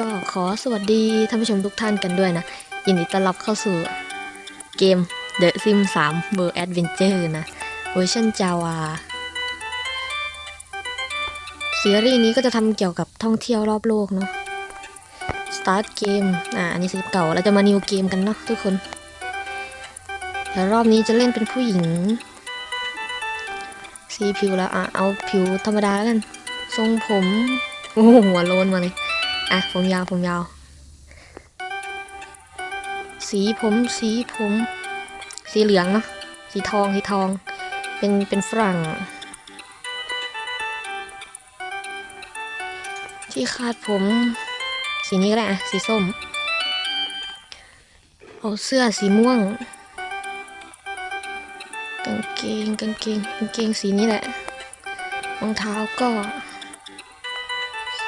ก็ขอสวัสดีท่านผู้ชมทุกท่านกันด้วยนะ ยินดีต้อนรับเข้าสู่เกม The Sims 3 World Adventure นะเวอร์ชันจาวาซีรีส์นี้ก็จะทำเกี่ยวกับท่องเที่ยวรอบโลกเนาะ Start เกมอ่าอันนี้สีเก่าเราจะมานิวเกมกันเนาะทุกคนเดี๋ยวรอบนี้จะเล่นเป็นผู้หญิงสีผิวแล้วอะเอาผิวธรรมดาแล้วกัน ทรงผม โอ้โหหัวโลนมาเลย อะผมยาวผมยาว สีผมสีผม สีเหลืองเนาะสีทองสีทอง เป็นเป็นฝรั่ง ที่คาดผม สีนี้ก็ได้อะสีส้ม เอาเสื้อสีม่วงกางเกงกางเกงกางเกงสีนี้แหละรองเท้าก็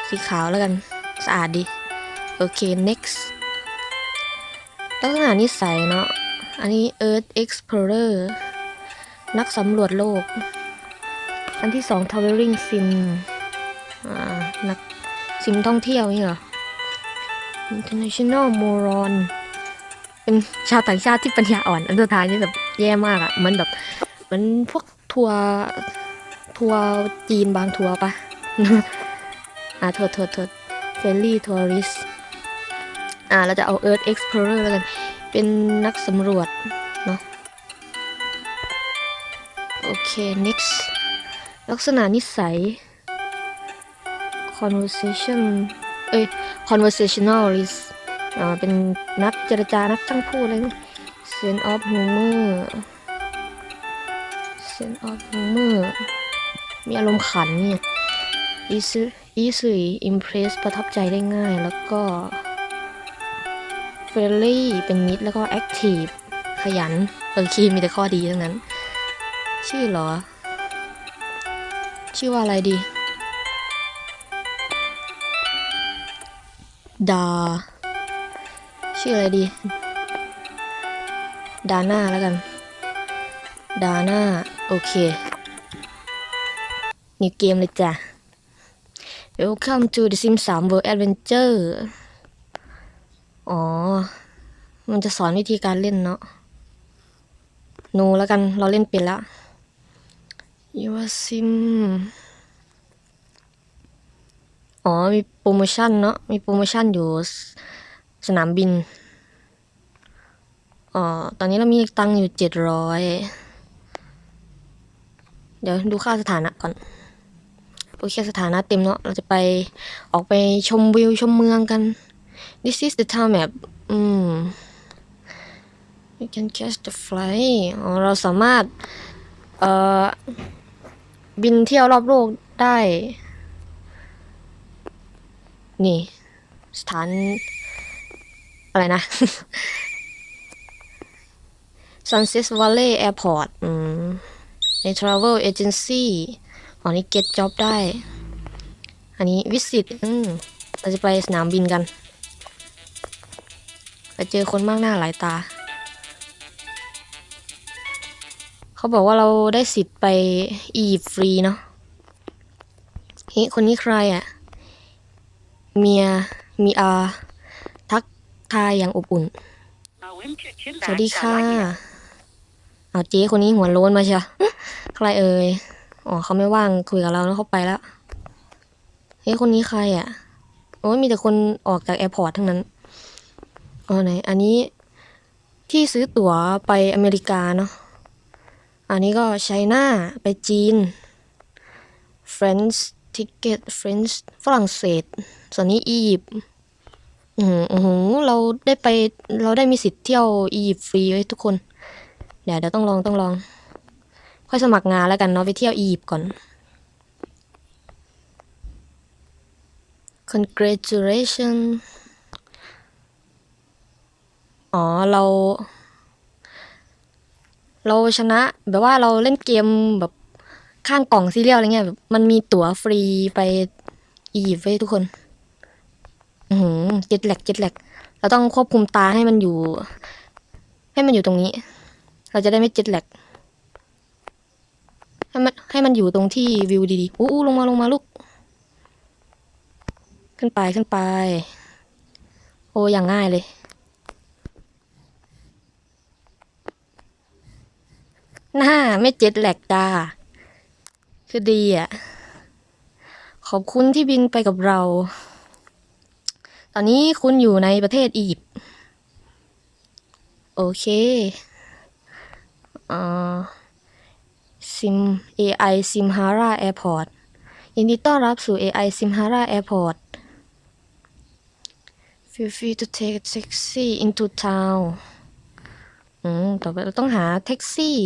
สีขาวแล้วกัน สะอาดดี โอเค next ลักษณะนิสัยเนาะ อันนี้ Earth Explorer นักสำรวจโลก อันที่สอง Traveling Sim นักซิมท่องเที่ยวนี่เหรอ International Moron เป็นชาวต่างชาติที่ปัญญาอ่อน อันสุดท้ายนี่แบบแย่มากอะ่ะ มันแบบเหมันพวกทัวร์ทัวร์จีนบางทัวร์ปะอ่าโทษโทษโทษ เฟรนลี่ทัวริสอ่าเราจะเอา Earth Explorer แล้วกัน เป็นนักสำรวจ เนาะโอเค next ลักษณะนิสัย conversation เอ้ย conversationalist อ่า เป็นนักเจรจา นักช่างพูดอะไรนี่ sense of humor sense of humor มีอารมณ์ขันเนี่ย is easy easily impress ประทับใจได้ง่าย แล้วก็ friendly เป็นมิตรแล้วก็ active ขยันเออคีมีแต่ข้อดีทั้งนั้น ชื่อเหรอ ชื่อว่าอะไรดี ดา ชื่ออะไรดี ดาน่าแล้วกัน ดาน่า โอเค นิวเกมเลยจ้ะ Welcome to the Sims 3 World Adventure อ๋อ มันจะสอนวิธีการเล่นเนาะหนูแล้วกัน เราเล่นเป็นแล้ว Your Sim อ๋อ มีโปรโมชั่นเนาะ มีโปรโมชั่นอยู่สสนามบิน อ๋อ ตอนนี้เรามีตังค์อยู่เจ็ดร้อย เดี๋ยวดูค่าสถานะก่อน โอเค สถานะเต็มเนาะ เราจะไปออกไปชมวิว ชมเมืองกัน This is the town map อืม You can catch the flight อ๋อ เราสามารถ เอ่อ บินเที่ยวรอบโลกได้ นี่ สถาน อะไรนะ Sunset Valley Airport อืม ใน Travel Agency อ๋อนี่ Get Job ได้ อันนี้ Visit อืมเราจะไปสนามบินกัน ไปเจอคนมากหน้าหลายตา เขาบอกว่าเราได้สิทธิ์ไปอียิปต์ฟรีเนาะเฮ้คนนี้ใครอะ่ะ เมีย มีอา ทักทายอย่างอบอุ่น สวัสดีค่ะ เอาเจ๊คนนี้หัวโล้นมาเชียวใครเอ่ย อ๋อเขาไม่ว่างคุยกับเราแล้วเขาไปแล้ว เฮ้ยคนนี้ใครอะ โอ้ยมีแต่คนออกจากแอร์พอร์ตทั้งนั้น อ๋อไหน อันนี้ที่ซื้อตั๋วไปอเมริกาเนาะ อันนี้ก็ไชน่าไปจีน French ticket French ฝรั่งเศส ส่วนนี้อียิปต์อือหือหือเราได้ไปเราได้มีสิทธิ์เที่ยวอียิปต์ฟรีไว้ยทุกคน เดี๋ยวเดี๋ยวต้องลองต้องลอง ค่อยสมัครงานแล้วกันเนาะไปเที่ยวอียิปต์ก่อน congratulation อ๋อเรา เราชนะ แบบว่าเราเล่นเกมแบบข้างกล่องซีเรียลอะไรเงี้ยแบบมันมีตั๋วฟรีไปอียิปต์ไว้ทุกคน อือหือเจ็ดแหลกเจ็ดแหลกเราต้องควบคุมตาให้มันอยู่ ให้มันอยู่ตรงนี้ เราจะได้ไม่เจ็ดแหลก ให้มันให้มันอยู่ตรงที่วิวดีๆอู้อู้ลงมาลงมาลูก ขึ้นไปขึ้นไป โอ้อย่างง่ายเลย หน้าไม่เจ็ดแหลกจ้า คือดีอะ ขอบคุณที่บินไปกับเรา ตอนนี้คุณอยู่ในประเทศอียิปต์ โอเค อ่า ซิม AI ซิมฮาราแอร์พอร์ตยินดีต้อนรับสู่ AI ซิมฮาราแอร์พอร์ต Feel free to take a taxi into town อืมต่อไปเราต้องหาแท็กซี่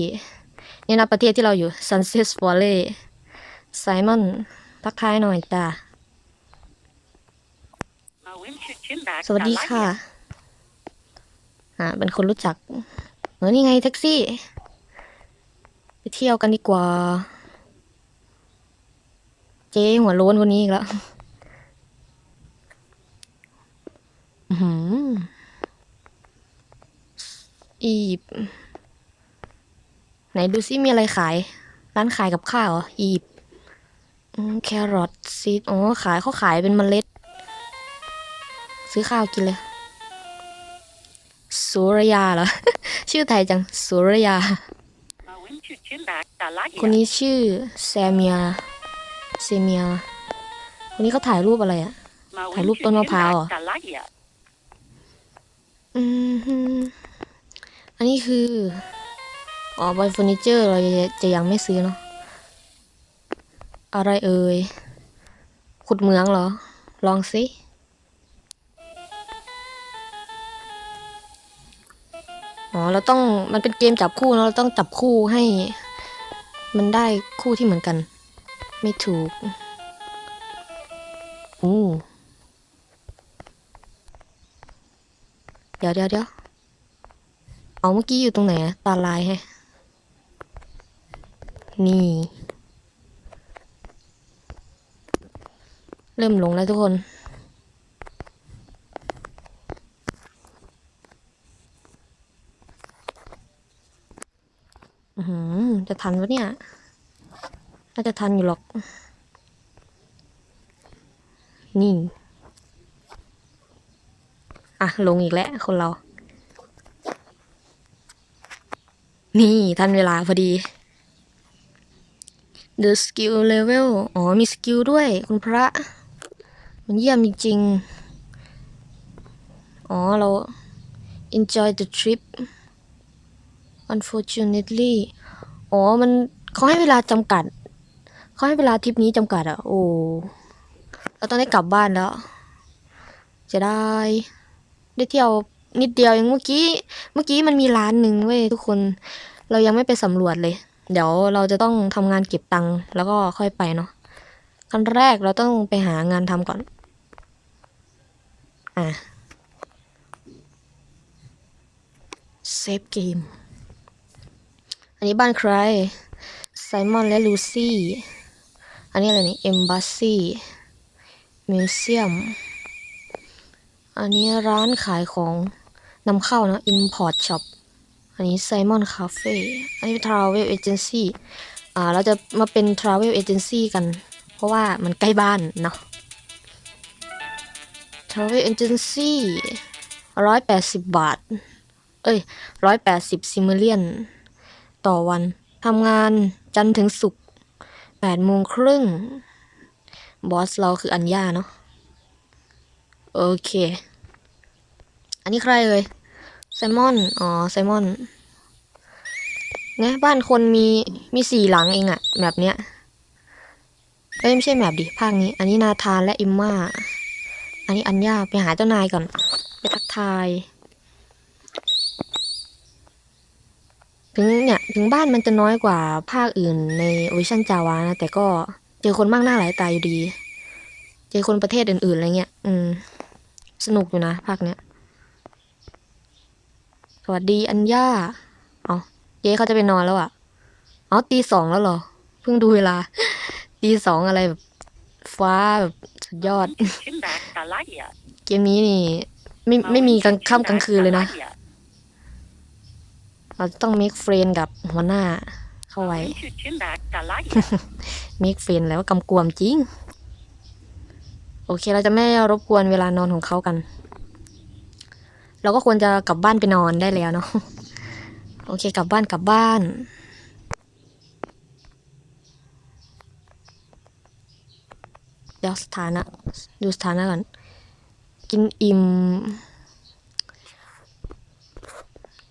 นี่นะประเทศที่เราอยู่ Sunset Valley ไซมอนทักทายหน่อยจ้าสวัสดีค่ะ อ่า เป็นคนรู้จัก เออ นี่ไงแท็กซี่ไป เที่ยวกันดีกว่า เจ๊หัวโล้นคนนี้อีกแล้วอื้อหืออียิปต์ไหนดูซิมีอะไรขาย ร้านขายกับข้าวเหรอ อียิปต์อืมแครอทซีดอ๋อขายเขาขายเป็นเมล็ด ซื้อข้าวกินเลย สุรยาเหรอ ชื่อไทยจัง สุรยา คนนี้ชื่อแซเมียเซเมียคนนี้เขาถ่ายรูปอะไรอะถ่ายรูปต้นมะพร้าวเหรออืมฮึอันนี้คือ อ๋อบอยเฟอร์นิเจอร์เราจะจะยังไม่ซื้อเนาะ อะไรเอ่ย ขุดเหมืองเหรอ ลองสิ อ๋อเราต้องมันเป็นเกมจับคู่เราต้องจับคู่ให้ มันได้คู่ที่เหมือนกัน ไม่ถูกอู้เดี๋ยวเดี๋ยวเดี๋ยวเอาเมื่อกี้อยู่ตรงไหนอะตาลายแฮะนี่ เริ่มหลงแล้วทุกคน อือหือ จะทันวะเนี่ย น่าจะทันอยู่หรอก นี่ อะ ลงอีกแล้วคนเรา นี่ ทันเวลาพอดี The skill level อ๋อ มีสกิลด้วย คุณพระ มันเยี่ยมจริงๆ อ๋อ เรา enjoy the trip unfortunately อ๋อ มันเขาให้เวลาจำกัด เขาให้เวลาทริปนี้จำกัดอะโอ้ เราต้องได้กลับบ้านแล้ว จะได้ ได้เที่ยวนิดเดียวเองเมื่อกี้ เมื่อกี้มันมีร้านหนึ่งเว้ยทุกคน เรายังไม่ไปสำรวจเลย เดี๋ยวเราจะต้องทำงานเก็บตังค์แล้วก็ค่อยไปเนาะ ขั้นแรกเราต้องไปหางานทำก่อน อะ เซฟเกม อันนี้บ้านใคร ไซมอนและลูซี่ อันนี้อะไรนี่ เอมบัสซี่ มิวเซียม อันนี้ร้านขายของนำเข้านะ Import Shop อันนี้ไซมอนคาเฟ่ อันนี้ Travel Agency อ่า เราจะมาเป็น Travel Agency กัน เพราะว่ามันใกล้บ้านเนาะ Travel Agency ร้อยแปดสิบบาท เอ้ยร้อยแปดสิบซิมเลียน ต่อวัน ทำงานจันทร์ถึงศุกร์แปดโมงครึ่ง บอสเราคืออัญญาเนาะ โอเค อันนี้ใครเอ่ยไซมอน อ๋อ ไซมอนเนี่ยบ้านคนมี มีสี่หลังเองอะแบบเนี้ยเอ้ยไม่ใช่แบบดิภาคนี้ อันนี้นาธานและอิมมาอันนี้อัญญาไปหาเจ้านายก่อน ไปทักทาย ถึงเนี่ยถึงบ้านมันจะน้อยกว่าภาคอื่นในเวอร์ชันจาวานะแต่ก็เจอคนมากหน้าหลายตาอยู่ดี เจอคนประเทศอื่นๆอะไรเงี้ยอืม สนุกอยู่นะภาคเนี้ยสวัสดีอัญญาเอาเจ๊เขาจะไปนอนแล้วอะเอาตีสองแล้วเหรอ เพิ่งดูเวลา ตีสองอะไรแบบฟ้าแบบสุดยอด เกมนี้นี่ ไม่ไม่มีกลางค่ำกลางคืนเลยนะ เราจะต้อง make friend กับหัวหน้าเข้าไว้ make friend แล้วกำกวมจริง โอเคเราจะไม่รบกวนเวลานอนของเขากัน เราก็ควรจะกลับบ้านไปนอนได้แล้วเนาะโอเคกลับบ้านกลับบ้านเดี๋ยวสถานะดูสถานะก่อนกินอิ่ม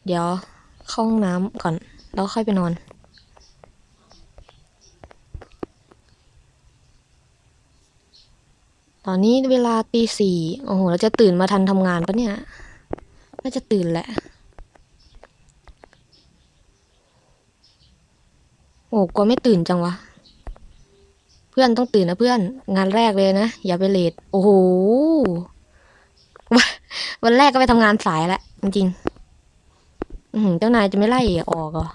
เดี๋ยว เข้าห้องน้ำก่อน แล้วค่อยไปนอน ตอนนี้เวลาตีสี่โอ้โหเราจะตื่นมาทันทำงานปะเนี่ย น่าจะตื่นแหละ โอ้กลัวไม่ตื่นจังวะ เพื่อนต้องตื่นนะเพื่อน งานแรกเลยนะ อย่าไปเลทโอ้โห วันวันแรกก็ไปทำงานสายแล้วจริงๆ อืออเจ้านายจะไม่ไล่ออกเหรอ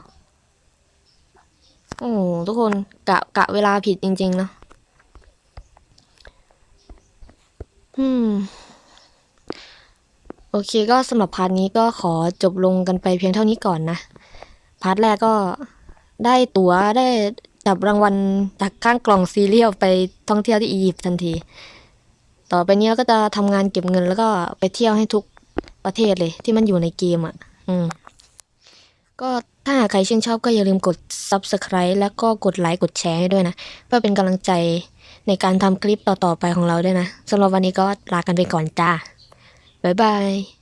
โอ้ทุกคนกะกะเวลาผิดจริงๆเนาะอืม โอเคก็สำหรับพาร์ทนี้ก็ขอจบลงกันไปเพียงเท่านี้ก่อนนะ พาร์ทแรกก็ได้ตั๋วได้จับรางวัลจากข้างกล่องซีเรียลไปท่องเที่ยวที่อียิปต์ทันที ต่อไปนี้เราก็จะทำงานเก็บเงินแล้วก็ไปเที่ยวให้ทุกประเทศเลย ที่มันอยู่ในเกมอะ อืม ก็ถ้าหากใครชื่นชอบก็อย่าลืมกด subscribe แล้วก็กดไลค์กดแชร์ให้ด้วยนะ เพื่อเป็นกำลังใจในการทำคลิปต่อๆไปของเราด้วยนะสำหรับวันนี้ก็ลากันไปก่อนจ้าบ๊ายบาย